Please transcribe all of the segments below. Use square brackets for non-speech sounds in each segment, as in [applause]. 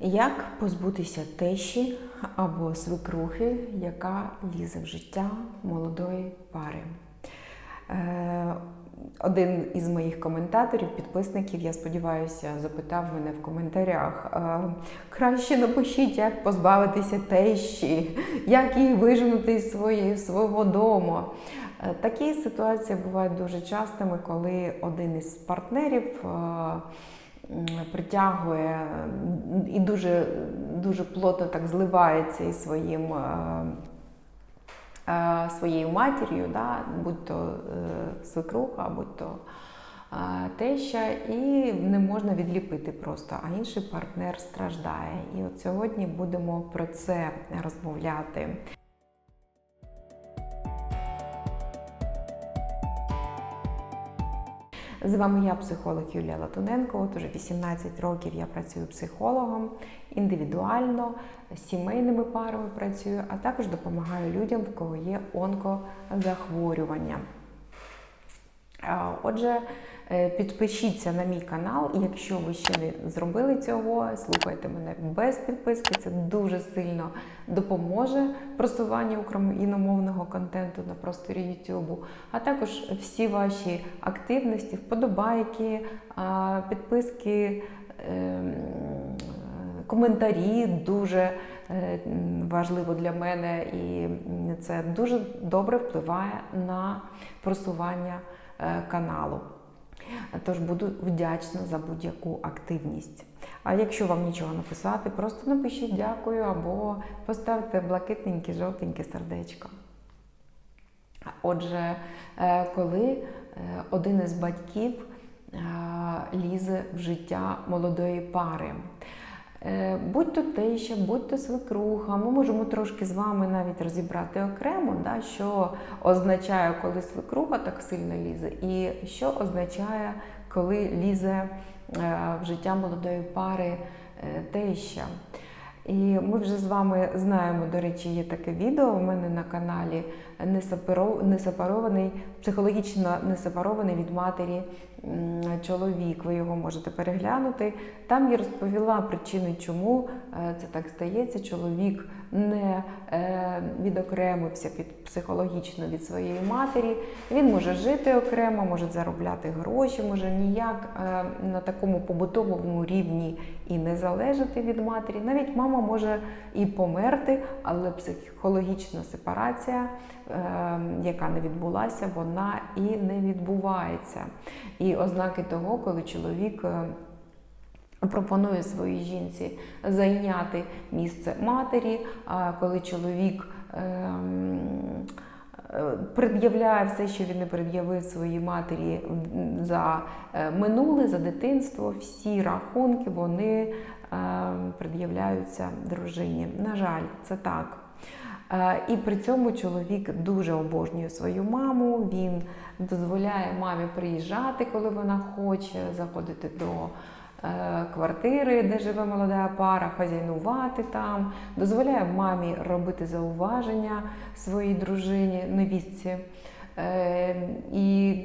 Як позбутися тещі або свекрухи, яка лізе в життя молодої пари? Е, один із моїх коментаторів, підписників, я сподіваюся, запитав мене в коментарях: е, краще напишіть, як позбавитися тещі, як її виженути з свого дому. Е, Такі ситуації бувають дуже частими, коли один із партнерів. Притягує і дуже, дуже плотно так зливається із своїм е, е, своєю матір'ю, да, будь то е, свекруха, будь то теща, і не можна відліпити просто, а інший партнер страждає. І от сьогодні будемо про це розмовляти. З вами я, психолог Юлія Латуненко. От уже 18 років я працюю психологом індивідуально, з сімейними парами працюю, а також допомагаю людям, в кого є онкозахворювання. Отже, підпишіться на мій канал, якщо ви ще не зробили цього, слухайте мене без підписки. Це дуже сильно допоможе просуванню україномовного контенту на просторі YouTube, а також всі ваші активності, вподобайки, підписки. ем, Коментарі дуже е, важливо для мене, і це дуже добре впливає на просування е, каналу. Тож буду вдячна за будь-яку активність. А якщо вам нічого написати, просто напишіть дякую або поставте блакитненьке, жовтеньке сердечко. Отже, е, коли е, один із батьків е, лізе в життя молодої пари. Е, Будь то теща, будь то свекруха, ми можемо трошки з вами навіть розібрати окремо, да, що означає, коли свекруха так сильно лізе, і що означає, коли лізе е, в життя молодої пари е, теща. І ми вже з вами знаємо, до речі, є таке відео у мене на каналі «Несепаро- несепарований, психологічно несепарований від матері чоловік. Ви його можете переглянути. Там я розповіла причини, чому е, це так стається. Чоловік не е, відокремився під психологічно від своєї матері. Він може жити окремо, може заробляти гроші, може ніяк е, на такому побутовому рівні і не залежати від матері. Навіть мама може і померти, але психологічна сепарація, яка не відбулася, вона і не відбувається. І ознаки того, коли чоловік. е, Пропонує своїй жінці зайняти місце матері, коли чоловік ем, е, пред'являє все, що він не пред'явив своїй матері за е, минуле, за дитинство, всі рахунки вони ем, пред'являються дружині. На жаль, це так. Е, І при цьому чоловік дуже обожнює свою маму. Він дозволяє мамі приїжджати, коли вона хоче, заходити до е, квартири, де живе молода пара, хазяйнувати там, дозволяє мамі робити зауваження своїй дружині, невістці. Е, І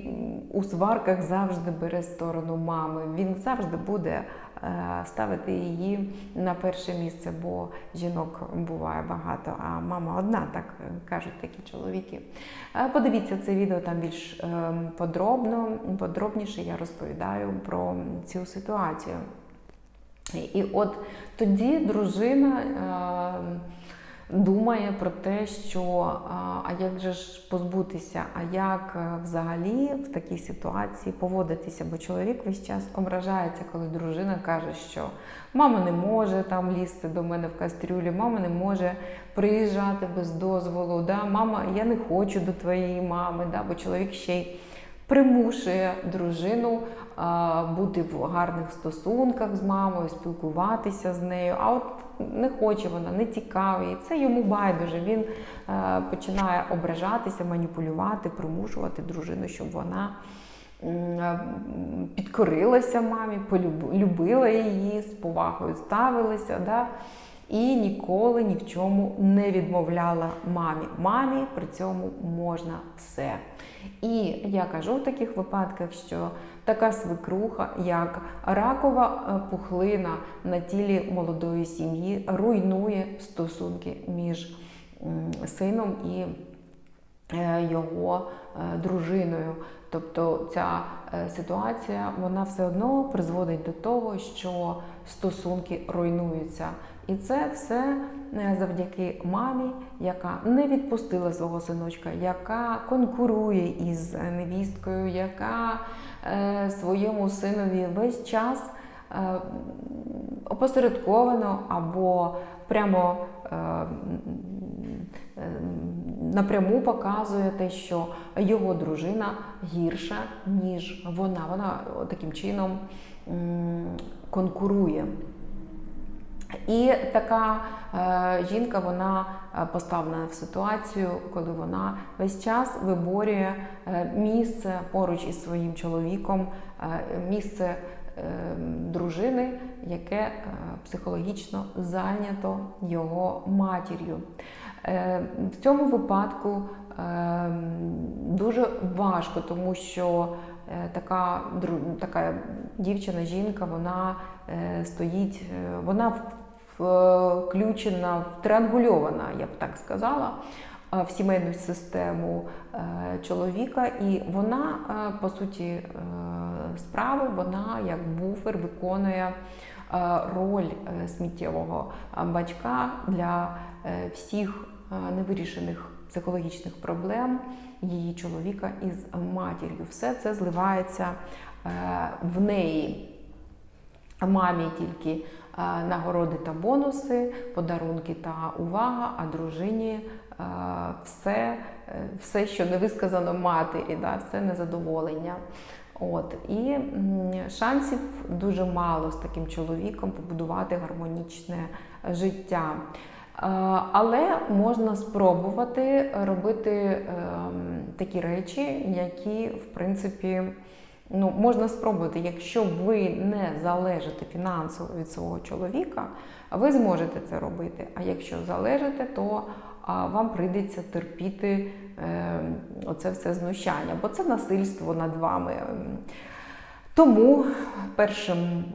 у сварках завжди бере сторону мами. Він завжди буде ставити її на перше місце, бо жінок буває багато, а мама одна, так кажуть такі чоловіки. Е, Подивіться це відео там більш е, подробно, подробніше я розповідаю про цю ситуацію. І от тоді дружина е, думає про те, що а, як же ж позбутися, а як е, взагалі в такій ситуації поводитися, бо чоловік весь час ображається, коли дружина каже, що мама не може там лізти до мене в кастрюлі, мама не може приїжджати без дозволу. Да? Мама, я не хочу до твоєї мами, да? бо чоловік ще й примушує дружину бути в гарних стосунках з мамою, спілкуватися з нею. А от не хоче вона, не цікаві. Це йому байдуже. Він е, починає ображатися, маніпулювати, примушувати дружину, щоб вона е, підкорилася мамі, полюб- любила її, з повагою ставилася. Да? І ніколи ні в чому не відмовляла мамі. Мамі при цьому можна все. І я кажу в таких випадках, що така свекруха, як ракова е, пухлина на тілі молодої сім'ї, руйнує стосунки між сином і е, його е, дружиною. Тобто ця ситуація вона все одно призводить до того, що стосунки руйнуються. І це все е, завдяки мамі, яка не відпустила свого синочка, яка конкурує із невісткою, яка е, своєму синові весь час е, опосередковано або прямо е, е, напряму показує те, що його дружина гірша, ніж вона. Вона таким чином конкурує. І така е, жінка вона е, поставлена в ситуацію, коли вона весь час виборює е, місце поруч із своїм чоловіком, е, місце е, дружини, яке психологічно зайнято його матір'ю. Е, в цьому випадку е, дуже важко, тому що така, така дівчина, жінка, вона е, стоїть, вона в- включена, втриангульована, я б так сказала, е, в сімейну систему е, чоловіка, і вона, е, по суті, справи, вона як буфер виконує роль сміттєвого батька для всіх невирішених психологічних проблем її чоловіка із матір'ю. Все це зливається в неї. Мамі тільки нагороди та бонуси, подарунки та увага, а дружині е, все, е, все, що не висказано матері, да, все незадоволення. От. І шансів дуже мало з таким чоловіком побудувати гармонічне життя. Е, Але можна спробувати робити ем, такі речі, які, в принципі, ну, можна спробувати. Якщо ви не залежите фінансово від свого чоловіка, ви зможете це робити. А якщо залежите, то а, вам прийдеться терпіти е, оце все знущання, бо це насильство над вами. Тому першим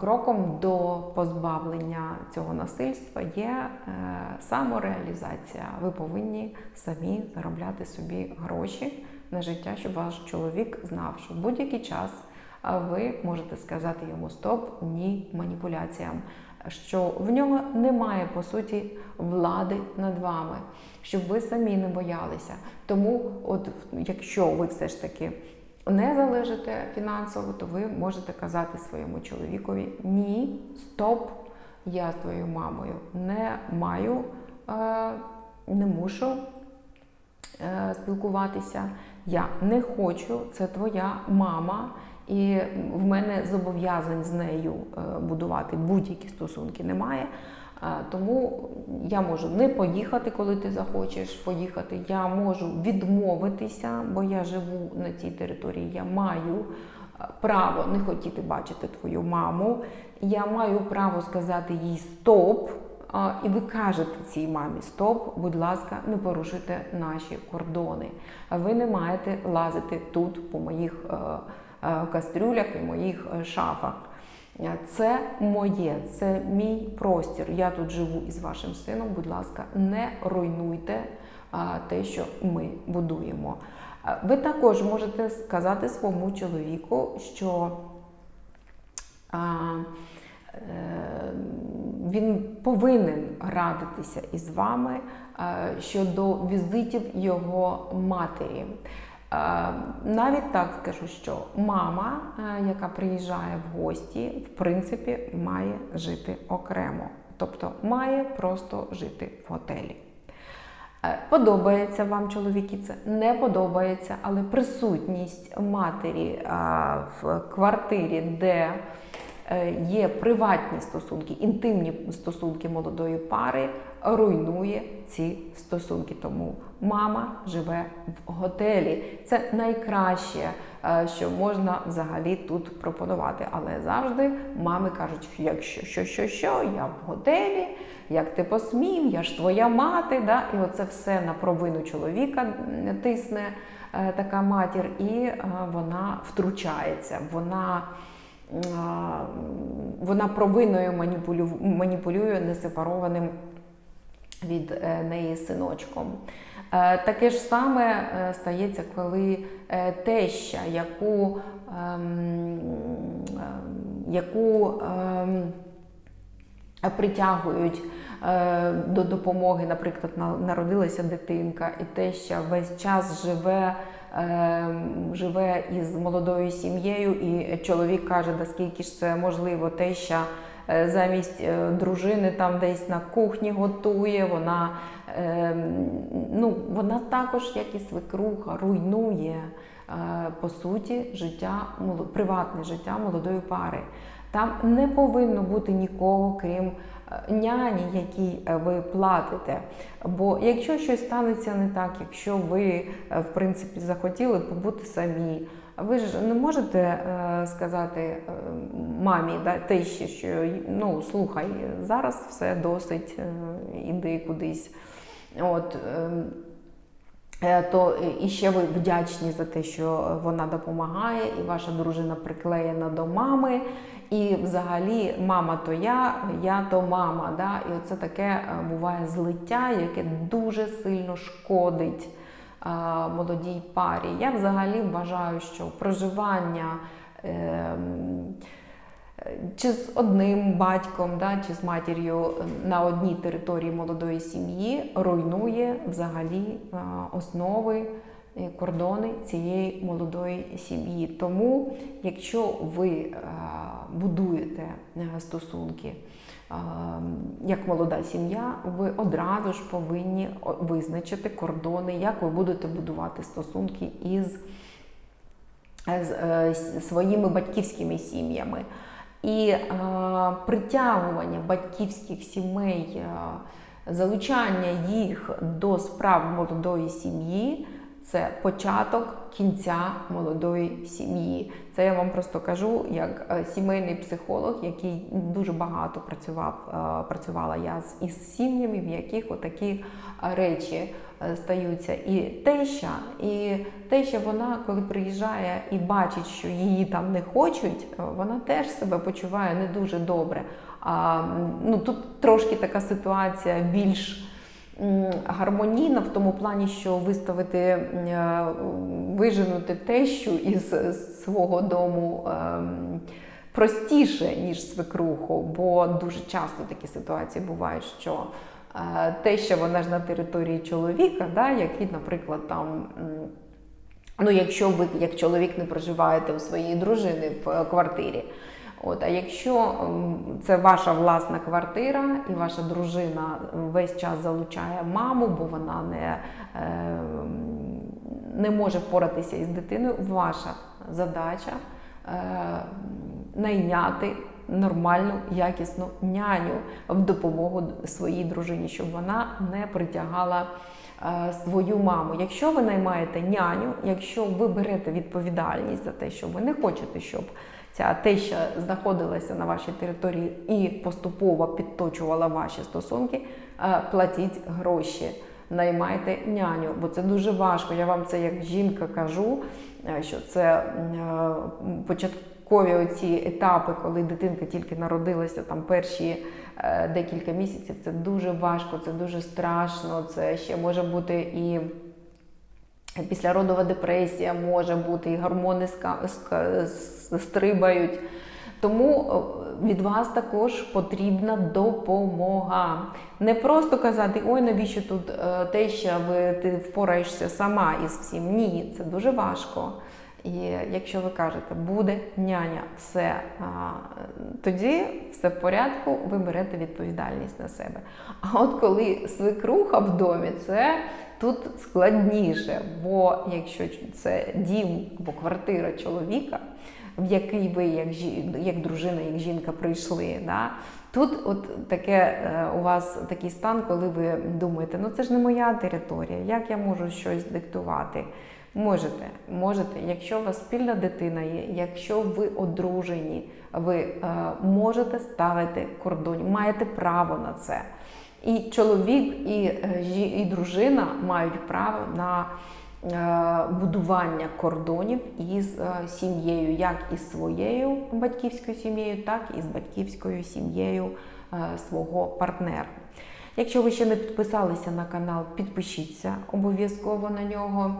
кроком до позбавлення цього насильства є е, самореалізація. Ви повинні самі заробляти собі гроші на життя, щоб ваш чоловік знав, що в будь-який час ви можете сказати йому стоп, ні маніпуляціям, що в нього немає по суті влади над вами, щоб ви самі не боялися. Тому, от якщо ви все ж таки не залежите фінансово, то ви можете казати своєму чоловікові ні, стоп, я з твоєю мамою не маю, е, не мушу е, спілкуватися. Я не хочу, це твоя мама, і в мене зобов'язань з нею е, будувати будь-які стосунки немає. Е, Тому я можу не поїхати, коли ти захочеш поїхати. Я можу відмовитися, бо я живу на цій території. Я маю е, право не хотіти бачити твою маму. Я маю право сказати їй стоп. І ви кажете цій мамі стоп, будь ласка, не порушуйте наші кордони. Ви не маєте лазити тут по моїх е, е, кастрюлях і моїх е, шафах. Це моє, це мій простір. Я тут живу із вашим сином. Будь ласка, не руйнуйте те, що ми будуємо. Ви також можете сказати своєму чоловіку, що він повинен радитися із вами е, щодо візитів його матері. Е, Навіть так скажу, що мама, е, яка приїжджає в гості, в принципі, має жити окремо, тобто має просто жити в готелі. Е, Подобається вам чоловіки це, не подобається, але присутність матері в квартирі, де е, є приватні стосунки, інтимні стосунки молодої пари, руйнує ці стосунки. Тому мама живе в готелі. Це найкраще, е, що можна взагалі тут пропонувати. Але завжди мами кажуть, якщо що, що, що, я в готелі, як ти посмів, я ж твоя мати. Да? І оце все на провину чоловіка тисне. е, така матір, і е, вона втручається. Вона е, вона провиною маніпулює несепарованим від е, неї синочком. Е, Таке ж саме е, стається, коли теща, яку, ем, ем, яку ем, притягують е, до допомоги, наприклад, на- народилася дитинка, і теща весь час живе. е, Живе із молодою сім'єю, і чоловік каже, да скільки ж це можливо, теща е, замість е, дружини там десь на кухні готує. Вона, е, ну, вона також, як і свекруха, руйнує е, по суті життя, приватне життя молодої пари. Там не повинно бути нікого, крім е, няні, якій е, ви платите. Бо якщо щось станеться не так, якщо ви е, в принципі захотіли побути самі, ви ж не можете е, сказати е, мамі, да, тещі, що ну слухай, зараз все досить, е, іди кудись. От, ем, Е, то і ще ви вдячні за те, що вона допомагає, і ваша дружина приклеєна до мами. І взагалі мама то я, я то мама. Да? І оце таке е, буває злиття, яке дуже сильно шкодить е, молодій парі. Я взагалі вважаю, що проживання. ем, чи з одним батьком, да, чи з матір'ю на одній території молодої сім'ї руйнує взагалі е, основи, е, кордони цієї молодої сім'ї. Тому, якщо ви е, будуєте е, стосунки е, як молода сім'я, ви одразу ж повинні визначити кордони, як ви будете будувати стосунки із е, своїми батьківськими сім'ями. І е, притягування батьківських сімей, е, залучання їх до справ молодої сім'ї це початок кінця молодої сім'ї. Це я вам просто кажу як е, сімейний психолог, який дуже багато працював, е, працювала я з із сім'ями, в яких отакі е, речі стаються. І теща, і теща, вона, коли приїжджає і бачить, що її там не хочуть, вона теж себе почуває не дуже добре. А, ну, тут трошки така ситуація більш гармонійна в тому плані, що виставити, е, виженути тещу із свого дому. ем, Простіше, ніж свекруху, бо дуже часто такі ситуації бувають, що е, теща вона ж на території чоловіка, да, який, наприклад, там. Ну, якщо ви як чоловік не проживаєте у своїй дружини в квартирі. От, а якщо це ваша власна квартира, і ваша дружина весь час залучає маму, бо вона не, е, не може впоратися із дитиною, ваша задача е, найняти нормальну, якісну няню в допомогу своїй дружині, щоб вона не притягала е, свою маму. Якщо ви наймаєте няню, якщо ви берете відповідальність за те, що ви не хочете, щоб ця теща знаходилася на вашій території і поступово підточувала ваші стосунки, е, платіть гроші. Наймайте няню, бо це дуже важко. Я вам це як жінка кажу, е, що це е, початкові оці етапи, коли дитинка тільки народилася, там перші декілька місяців. Це дуже важко, це дуже страшно. Це ще може бути і післяродова депресія, може бути, і гормони стрибають. Тому е, від вас також потрібна допомога. Не просто казати, ой, навіщо тут те, що ви ти впораєшся сама із всім. Ні, це дуже важко. І якщо ви кажете, буде няня, все, тоді все в порядку, ви берете відповідальність на себе. А от коли свекруха в домі, це тут складніше, бо якщо це дім або квартира чоловіка, в який ви, як, жі- як дружина, як жінка, прийшли. Да? Тут от таке е, у вас такий стан, коли ви думаєте, ну це ж не моя територія, як я можу щось диктувати? Можете, можете, якщо у вас спільна дитина є, якщо ви одружені, ви е, можете ставити кордон, маєте право на це. І чоловік, і, е, жі- і дружина мають право на е, будування кордонів із е, сім'єю, як із своєю батьківською сім'єю, так і з батьківською сім'єю е, свого партнера. Якщо ви ще не підписалися на канал, підпишіться обов'язково на нього.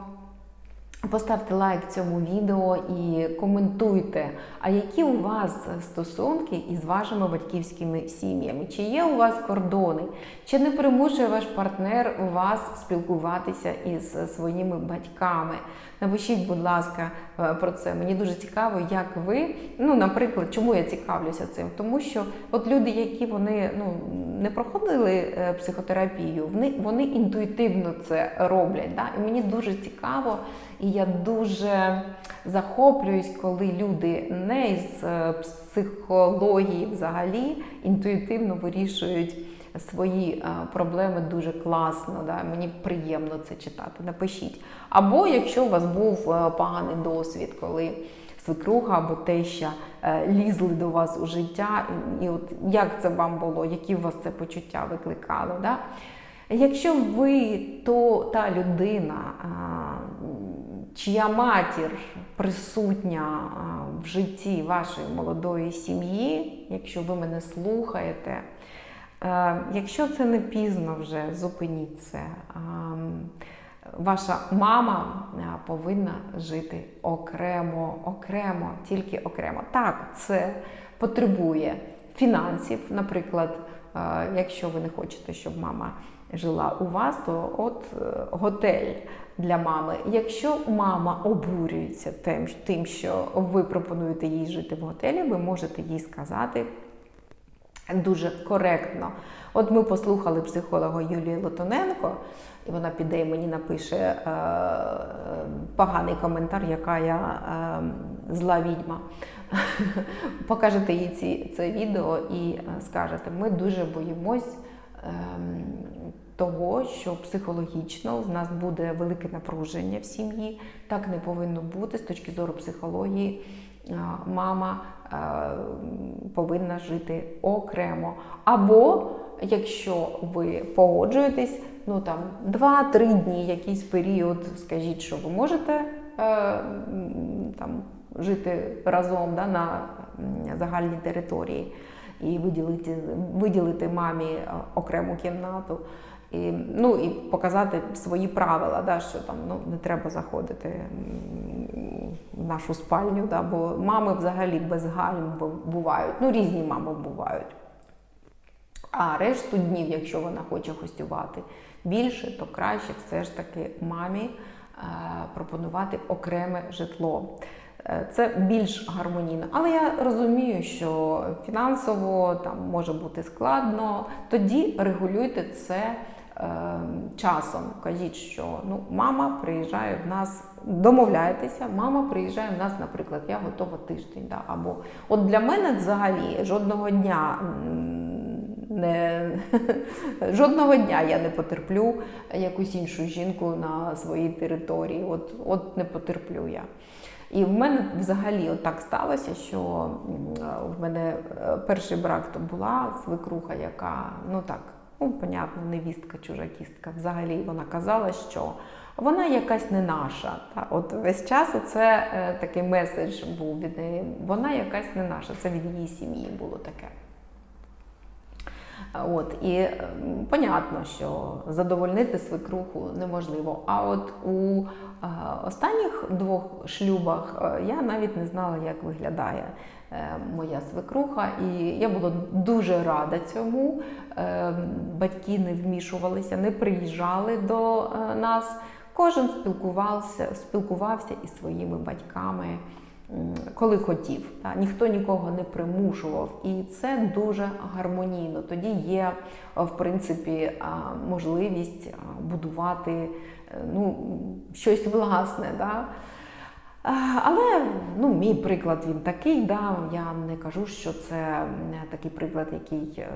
Поставте лайк цьому відео і коментуйте, а які у вас стосунки із вашими батьківськими сім'ями? Чи є у вас кордони? Чи не примушує ваш партнер вас спілкуватися із своїми батьками? Напишіть, будь ласка, е, про це. Мені дуже цікаво, як ви. Ну, наприклад, чому я цікавлюся цим? Тому що от люди, які вони ну не проходили е, психотерапію, вони, вони інтуїтивно це роблять. Да? І мені дуже цікаво, і я дуже захоплююсь, коли люди не із е, психології взагалі інтуїтивно вирішують свої е, проблеми дуже класно. Да? Мені приємно це читати. Напишіть. Або якщо у вас був е, поганий досвід, коли свекруха або теща е, лізли до вас у життя, і от як це вам було, які у вас це почуття викликало. Да? Якщо ви то та людина, чия матір присутня в житті вашої молодої сім'ї, якщо ви мене слухаєте, якщо це не пізно вже, зупиніть це. Ваша мама повинна жити окремо, окремо, тільки окремо. Так, це потребує фінансів. Наприклад, е, якщо ви не хочете, щоб мама жила у вас, то от е, готель для мами. Якщо мама обурюється тим, що ви пропонуєте їй жити в готелі, ви можете їй сказати дуже коректно. От ми послухали психолога Юлії Лотоненко, і вона піде і мені напише е, поганий коментар, яка я е, зла відьма. [laughs] Покажете їй ці, це відео і е, скажете, ми дуже боїмось. Е, того, що психологічно в нас буде велике напруження в сім'ї, так не повинно бути з точки зору психології. Мама повинна жити окремо. Або якщо ви погоджуєтесь, ну там 2-3 дні, якийсь період, скажіть, що ви можете е, там жити разом да, на загальній території і виділити, виділити мамі е, окрему кімнату. І, ну, і показати свої правила, да, що там ну, не треба заходити в нашу спальню, да, бо мами взагалі без гальм бувають. Ну, різні мами бувають. А решту днів, якщо вона хоче гостювати більше, то краще все ж таки мамі е, пропонувати окреме житло. Е, Це більш гармонійно. Але я розумію, що фінансово там може бути складно. Тоді регулюйте це часом. Кажіть, що ну, мама приїжджає в нас, домовляйтеся, мама приїжджає в нас, наприклад, я готова тиждень. Да? Або от для мене взагалі жодного дня. Не, [laughs] жодного дня я не потерплю якусь іншу жінку на своїй території. От, от не потерплю я. І в мене взагалі от так сталося, що в мене е, перший брак то була свекруха, яка, ну так, ну, понятно, невістка, чужа кістка. Взагалі вона казала, що вона якась не наша. Та? От весь час це е, такий меседж був від неї. Вона якась не наша. Це від її сім'ї було таке. От і ем, понятно, що задовольнити свекруху неможливо. А от у е, останніх двох шлюбах е, я навіть не знала, як виглядає е, моя свекруха, і я була дуже рада цьому. Е, батьки не вмішувалися, не приїжджали до е, нас. Кожен спілкувався, спілкувався із своїми батьками коли хотів. Та? Ніхто нікого не примушував. І це дуже гармонійно. Тоді є, е, в принципі, можливість будувати е, ну, щось власне. Да? А, Але ну, мій приклад він такий. Да? Я не кажу, що це такий приклад, який е,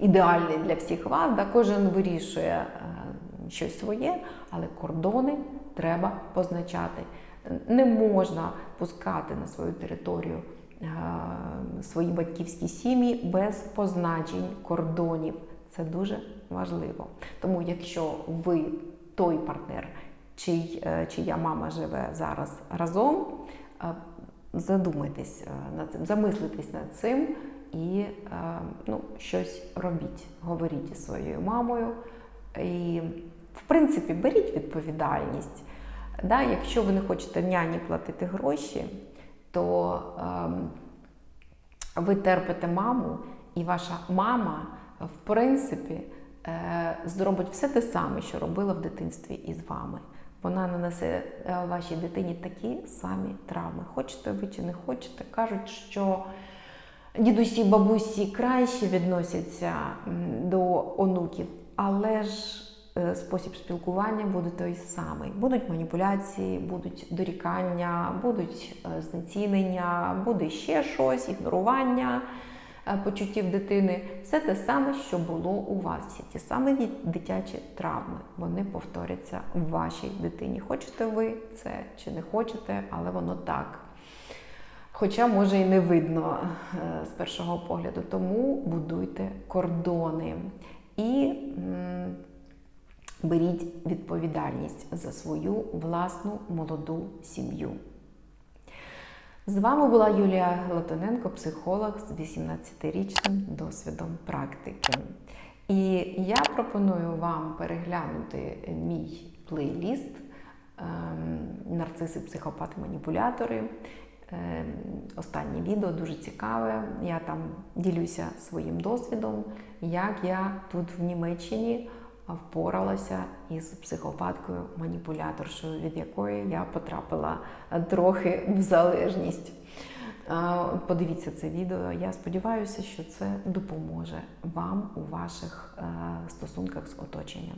ідеальний для всіх вас. Да? Кожен вирішує е, щось своє, але кордони треба позначати. Не можна пускати на свою територію е, свої батьківські сім'ї без позначень кордонів. Це дуже важливо. Тому, якщо ви той партнер, чий, е, чия мама живе зараз разом, е, задумайтесь е, над цим, замислитесь над цим і ну, щось робіть. Говоріть із своєю мамою. І, в принципі, беріть відповідальність. Да, якщо ви не хочете няні платити гроші, то ем, ви терпите маму, і ваша мама, в принципі, е, зробить все те саме, що робила в дитинстві із вами. Вона нанесе е, вашій дитині такі самі травми. Хочете ви чи не хочете, кажуть, що дідусі, бабусі краще відносяться до онуків, але ж е, спосіб спілкування буде той самий. Будуть маніпуляції, будуть дорікання, будуть е, знецінення, буде ще щось, ігнорування почуттів дитини. Все те саме, що було у вас. Всі ті самі дитячі травми. Вони повторяться в вашій дитині. Хочете ви це чи не хочете, але воно так. Хоча, може, і не видно е, з першого погляду. Тому будуйте кордони і беріть відповідальність за свою власну молоду сім'ю. З вами була Юлія Латоненко, психолог з 18-річним досвідом практики. І я пропоную вам переглянути мій плейліст ем, Нарциси, психопати, маніпулятори. Ем, Останнє відео дуже цікаве. Я там ділюся своїм досвідом, як я тут в Німеччині впоралася із психопаткою маніпуляторшою, від якої я потрапила трохи в залежність. Подивіться це відео. Я сподіваюся, що це допоможе вам у ваших е, стосунках з оточенням.